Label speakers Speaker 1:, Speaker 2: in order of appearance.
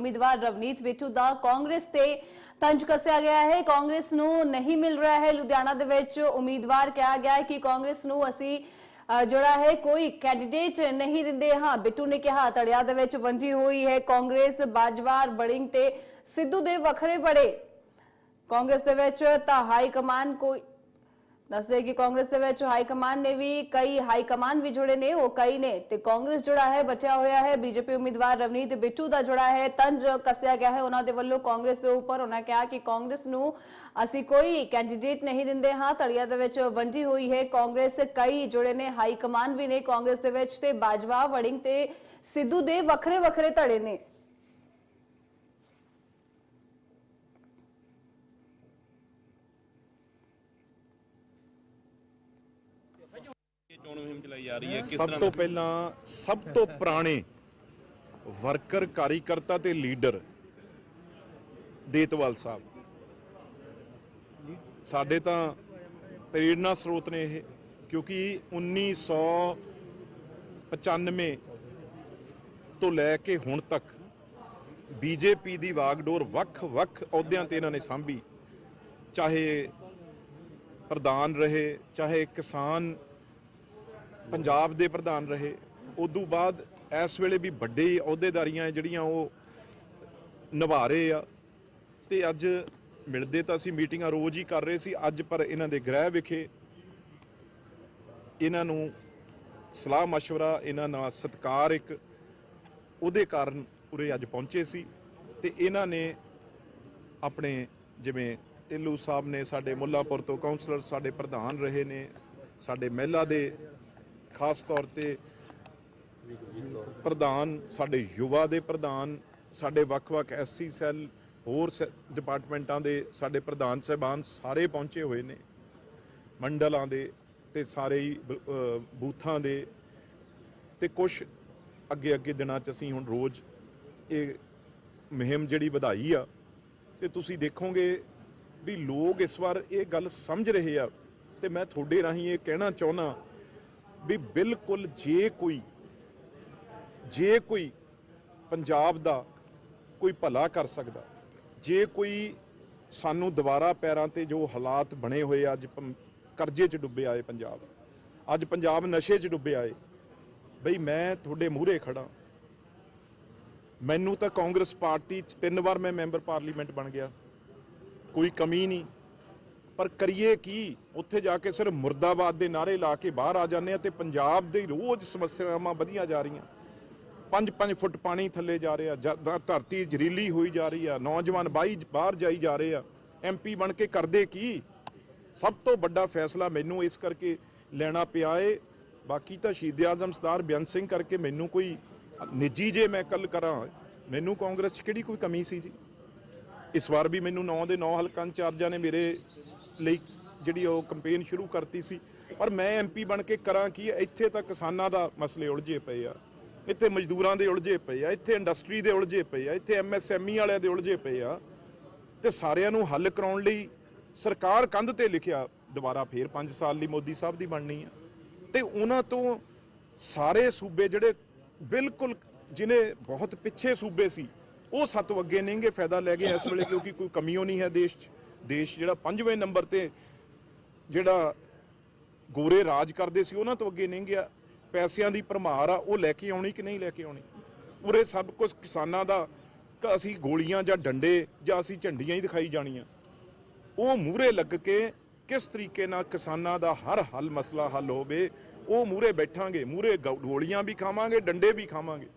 Speaker 1: ਉਮੀਦਵਾਰ ਰਵਨੀਤ ਬਿੱਟੂ ਦਾ ਕਾਂਗਰਸ ਤੇ ਤੰਜ ਕੱਸਿਆ ਗਿਆ ਹੈ। ਕਾਂਗਰਸ ਨੂੰ ਨਹੀਂ ਮਿਲ ਰਿਹਾ ਹੈ। ਲੁਧਿਆਣਾ ਦੇ ਵਿੱਚ ਉਮੀਦਵਾਰ ਕਿਹਾ ਗਿਆ ਹੈ ਕਿ ਕਾਂਗਰਸ ਨੂੰ ਅਸੀਂ ਜਿਹੜਾ ਹੈ, ਕੋਈ ਕੈਂਡੀਡੇਟ ਨਹੀਂ ਦਿੰਦੇ। ਹਾਂ, ਬਿੱਟੂ ਨੇ ਕਿਹਾ, ਤੜਿਆ ਦੇ ਵਿੱਚ ਵੰਡੀ ਹੋਈ ਹੈ ਕਾਂਗਰਸ। ਬਾਜਵਾਰ ਬੜਿੰਗ ਤੇ ਸਿੱਧੂ ਦੇ ਵੱਖਰੇ ਬੜੇ। ਕਾਂਗਰਸ ਦੇ ਵਿੱਚ ਤਾਂ ਹਾਈ ਕਮਾਨ ਕੋਈ ਦੱਸਦੇ ਕਿ ਕਾਂਗਰਸ ਦੇ ਵਿੱਚ ਹਾਈ ਕਮਾਨ ਨੇ ਵੀ, ਕਈ ਹਾਈ ਕਮਾਨ ਵੀ ਜੁੜੇ ਨੇ, ਉਹ ਕਈ ਨੇ। ਤੇ ਕਾਂਗਰਸ ਜਿਹੜਾ ਹੈ, ਬਚਿਆ ਹੋਇਆ ਹੈ, ਬੀਜੇਪੀ ਉਮੀਦਵਾਰ ਰਵਨੀਤ ਬਿੱਟੂ ਦਾ ਜਿਹੜਾ ਹੈ, ਤੰਜ ਕੱਸਿਆ ਗਿਆ ਹੈ ਉਹਨਾਂ ਦੇ ਵੱਲੋਂ ਕਾਂਗਰਸ ਦੇ ਉੱਪਰ। ਉਹਨਾਂ ਕਿਹਾ ਕਿ ਕਾਂਗਰਸ ਨੂੰ ਅਸੀਂ ਕੋਈ ਕੈਂਡੀਡੇਟ ਨਹੀਂ ਦਿੰਦੇ ਹਾਂ ਤੜੀਆ ਦੇ ਵਿੱਚ ਵੰਡੀ ਹੋਈ ਹੈ। ਕਾਂਗਰਸ ਕਈ ਜੁੜੇ ਨੇ, ਹਾਈ ਕਮਾਨ ਵੀ ਨੇ ਕਾਂਗਰਸ ਦੇ ਵਿੱਚ ਤੇ ਬਾਜਵਾ, ਵੜਿੰਗ ਤੇ ਸਿੱਧੂ ਦੇ ਵੱਖਰੇ ਵੱਖਰੇ ਧੜੇ ਨੇ
Speaker 2: ਇਹ ਚੋਣ ਮੁਹਿੰਮ ਚਲਾਈ ਜਾ ਰਹੀ ਹੈ ਕਿਸ
Speaker 3: ਸਭ ਤੋਂ ਪਹਿਲਾਂ ਸਭ ਤੋਂ ਪੁਰਾਣੇ ਵਰਕਰ ਕਾਰੀਕਰਤਾ ਤੇ ਲੀਡਰ ਦੇਤਵਾਲ ਸਾਹਿਬ। ਸਾਡੇ ਤਾਂ ਪ੍ਰੇਰਣਾ ਸਰੋਤ ਨੇ ਇਹ ਕਿਉਂਕਿ 1995 ਤੋਂ ਲੈ ਕੇ ਹੁਣ ਤੱਕ ਬੀਜੇਪੀ ਦੀ ਵਾਗਡੋਰ ਵੱਖ-ਵੱਖ ਅਹੁਦਿਆਂ ਤੇ ਇਹਨਾਂ ਨੇ ਸਾਂਭੀ। ਚਾਹੇ ਪ੍ਰਧਾਨ ਰਹੇ ਚਾਹੇ ਕਿਸਾਨ ਪੰਜਾਬ ਦੇ ਪ੍ਰਧਾਨ ਰਹੇ ਉਦੋਂ ਬਾਅਦ ਇਸ ਵੇਲੇ ਵੀ ਵੱਡੇ ਅਹੁਦੇਦਾਰੀਆਂ ਹੈ ਜਿਹੜੀਆਂ ਉਹ ਨਿਭਾ ਰਹੇ ਆ ਤੇ ਅੱਜ ਮਿਲਦੇ ਤਾਂ ਅਸੀਂ ਮੀਟਿੰਗਾਂ ਰੋਜ਼ ਹੀ ਕਰ ਰਹੇ ਸੀ ਅੱਜ ਪਰ ਇਹਨਾਂ ਦੇ ਗ੍ਰਹਿ ਵਿਖੇ ਇਹਨਾਂ ਨੂੰ ਸਲਾਹ مشورہ ਇਹਨਾਂ ਨਾਲ ਸਤਕਾਰ ਇੱਕ ਉਹਦੇ ਕਾਰਨ ਉਰੇ ਅੱਜ ਪਹੁੰਚੇ ਸੀ ਤੇ ਇਹਨਾਂ ਨੇ ਆਪਣੇ ਜਿਵੇਂ ਢਿੱਲੂ ਸਾਹਿਬ ਨੇ ਸਾਡੇ ਮੁੱਲਾਪੁਰ ਤੋਂ ਕਾਉਂਸਲਰ ਸਾਡੇ ਪ੍ਰਧਾਨ ਰਹੇ ਨੇ ਸਾਡੇ ਮਹਿਲਾ ਦੇ ਖਾਸ ਤੌਰ ਤੇ ਪ੍ਰਧਾਨ, ਸਾਡੇ ਯੁਵਾ ਦੇ ਪ੍ਰਧਾਨ, ਸਾਡੇ ਵੱਖ-ਵੱਖ ਐਸਸੀ ਸੈੱਲ, ਹੋਰ ਸ- ਡਿਪਾਰਟਮੈਂਟਾਂ ਦੇ ਸਾਡੇ ਪ੍ਰਧਾਨ ਸਹਿਬਾਨ ਸਾਰੇ ਪਹੁੰਚੇ ਹੋਏ ਨੇ। ਮੰਡਲਾਂ ਦੇ ਤੇ ਸਾਰੇ ਹੀ ਬੂਥਾਂ ਦੇ। ਤੇ ਕੁਝ ਅੱਗੇ ਅੱਗੇ ਦਿਨਾਂ 'ਚ ਅਸੀਂ ਹੁਣ ਰੋਜ਼ ਇਹ ਮੁਹਿੰਮ ਜਿਹੜੀ ਵਧਾਈ ਆ, ਤੇ ਤੁਸੀਂ ਦੇਖੋਗੇ ਵੀ ਲੋਕ ਇਸ ਵਾਰ ਇਹ ਗੱਲ ਸਮਝ ਰਹੇ ਆ। ਤੇ ਮੈਂ ਤੁਹਾਡੇ ਰਾਹੀਂ ਇਹ ਕਹਿਣਾ ਚਾਹੁੰਦਾ ਵੀ ਬਿਲਕੁਲ ਜੇ ਕੋਈ ਜੇ ਕੋਈ ਪੰਜਾਬ ਦਾ ਕੋਈ ਭਲਾ ਕਰ ਸਕਦਾ, ਜੇ ਕੋਈ ਸਾਨੂੰ ਦੁਬਾਰਾ ਪੈਰਾਂ ਤੇ ਜੋ ਹਾਲਾਤ ਬਣੇ ਹੋਏ ਅੱਜ ਪੰ- ਕਰਜ਼ੇ 'ਚ ਡੁੱਬੇ ਆਏ ਪੰਜਾਬ, ਅੱਜ ਪੰਜਾਬ ਨਸ਼ੇ 'ਚ ਡੁੱਬੇ ਆਏ, ਬਈ ਮੈਂ ਤੁਹਾਡੇ ਮੂਹਰੇ ਖੜਾ ਮੈਨੂੰ ਤਾਂ ਕਾਂਗਰਸ ਪਾਰਟੀ 'ਚ ਤਿੰਨ ਵਾਰ ਮੈਂ ਮੈਂਬਰ ਪਾਰਲੀਮੈਂਟ ਬਣ ਗਿਆ, ਕੋਈ ਕਮੀ ਨਹੀਂ। ਪਰ ਕਰੀਏ ਕੀ? ਉੱਥੇ ਜਾ ਕੇ ਸਿਰਫ ਮੁਰਦਾਬਾਦ ਦੇ ਨਾਰੇ ਲਾ ਕੇ ਬਾਹਰ ਆ ਜਾਂਦੇ ਆ ਤੇ ਪੰਜਾਬ ਦੇ ਰੋਜ਼ ਸਮੱਸਿਆਵਾਂ ਵਧੀਆਂ ਜਾ ਰਹੀਆਂ। 5-5 ਫੁੱਟ ਪਾਣੀ ਥੱਲੇ ਜਾ ਰਿਹਾ, ਜ- ਧ- ਧਰਤੀ ਜ਼ਰੀਲੀ ਹੋਈ ਜਾ ਰਹੀ ਆ, ਨੌਜਵਾਨ ਬਾਈ ਬਾਹਰ ਜਾਈ ਜਾ ਰਹੇ ਆ। ਐਮਪੀ ਬਣ ਕੇ ਕਰਦੇ ਕੀ? ਸਭ ਤੋਂ ਵੱਡਾ ਫੈਸਲਾ ਮੈਨੂੰ ਇਸ ਕਰਕੇ ਲੈਣਾ ਪਿਆ ਏ। ਬਾਕੀ ਤਾਂ ਸ਼ਹੀਦ ਆਜ਼ਮ ਸਰਦਾਰ ਬੇਅੰਤ ਸਿੰਘ ਕਰਕੇ ਮੈਨੂੰ ਕੋਈ ਨਿੱਜੀ ਜੇ ਮੈਂ ਕੱਲ ਕਰਾਂ, ਮੈਨੂੰ ਕਾਂਗਰਸ 'ਚ ਕਿਹੜੀ ਕੋਈ ਕਮੀ ਸੀ ਜੀ? ਇਸ ਵਾਰ ਵੀ ਮੈਨੂੰ 9 ਦੇ 9 ਹਲਕਾਂ ਇੰਚਾਰਜਾਂ ਨੇ ਮੇਰੇ ਲਈ ਜਿਹੜੀ ਉਹ ਕੈਂਪੇਨ ਸ਼ੁਰੂ ਕਰਤੀ ਸੀ। ਪਰ ਮੈਂ ਐਮਪੀ ਬਣ ਕੇ ਕਰਾਂ ਕੀ ਇੱਥੇ ਤਾਂ ਕਿਸਾਨਾਂ ਦਾ ਮਸਲੇ ਉਲਝੇ ਪਏ ਆ। ਇੱਥੇ ਮਜ਼ਦੂਰਾਂ ਦੇ ਉਲਝੇ ਪਏ ਆ, ਇੱਥੇ ਇੰਡਸਟਰੀ ਦੇ ਉਲਝੇ ਪਏ ਆ, ਇੱਥੇ ਐਮਐਸਐਮਈ ਵਾਲਿਆਂ ਦੇ ਉਲਝੇ ਪਏ ਆ। ਤੇ ਸਾਰਿਆਂ ਨੂੰ ਹੱਲ ਕਰਾਉਣ ਲਈ ਸਰਕਾਰ ਕੰਧ ਤੇ ਲਿਖਿਆ, ਦੁਬਾਰਾ ਫੇਰ 5 ਸਾਲ ਲਈ ਮੋਦੀ ਸਾਹਿਬ ਦੀ ਬਣਨੀ ਆ। ਤੇ ਉਹਨਾਂ ਤੋਂ ਸਾਰੇ ਸੂਬੇ ਜਿਹੜੇ ਬਿਲਕੁਲ ਜਿਨੇ ਬਹੁਤ ਪਿੱਛੇ ਸੂਬੇ ਸੀ ਉਹ ਸੱਤ ਅੱਗੇ ਨਹੀਂਗੇ ਫਾਇਦਾ ਲੈ ਗਏ ਇਸ ਵੇਲੇ, ਕਿਉਂਕਿ ਕੋਈ ਕਮੀਓ ਨਹੀਂ ਹੈ ਦੇਸ਼ 'ਚ। ਦੇਸ਼ ਜਿਹੜਾ ਪੰਜਵੇਂ ਨੰਬਰ ਤੇ ਜਿਹੜਾ ਗੋਰੇ ਰਾਜ ਕਰਦੇ ਸੀ, ਉਹਨਾਂ ਤੋਂ ਅੱਗੇ ਨਹੀਂ ਗਿਆ ਪੈਸਿਆਂ ਦੀ ਭਰਮਾਰ ਆ, ਉਹ ਲੈ ਕੇ ਆਉਣੀ ਕਿ ਨਹੀਂ ਲੈ ਕੇ ਆਉਣੀ? ਉਰੇ ਸਭ ਕੁਝ ਕਿਸਾਨਾਂ ਦਾ ਅਸੀਂ ਗੋਲੀਆਂ ਜਾਂ ਡੰਡੇ ਜਾਂ ਅਸੀਂ ਝੰਡੀਆਂ ਹੀ ਦਿਖਾਈ ਜਾਣੀਆਂ। ਉਹ ਮੂਹਰੇ ਲੱਗ ਕੇ ਕਿਸ ਤਰੀਕੇ ਨਾਲ ਕਿਸਾਨਾਂ ਦਾ ਹਰ ਹੱਲ ਮਸਲਾ ਹੱਲ ਹੋਵੇ, ਉਹ ਮੂਹਰੇ ਬੈਠਾਂਗੇ, ਮੂਹਰੇ ਗੋਲੀਆਂ ਵੀ ਖਾਵਾਂਗੇ, ਡੰਡੇ ਵੀ ਖਾਵਾਂਗੇ।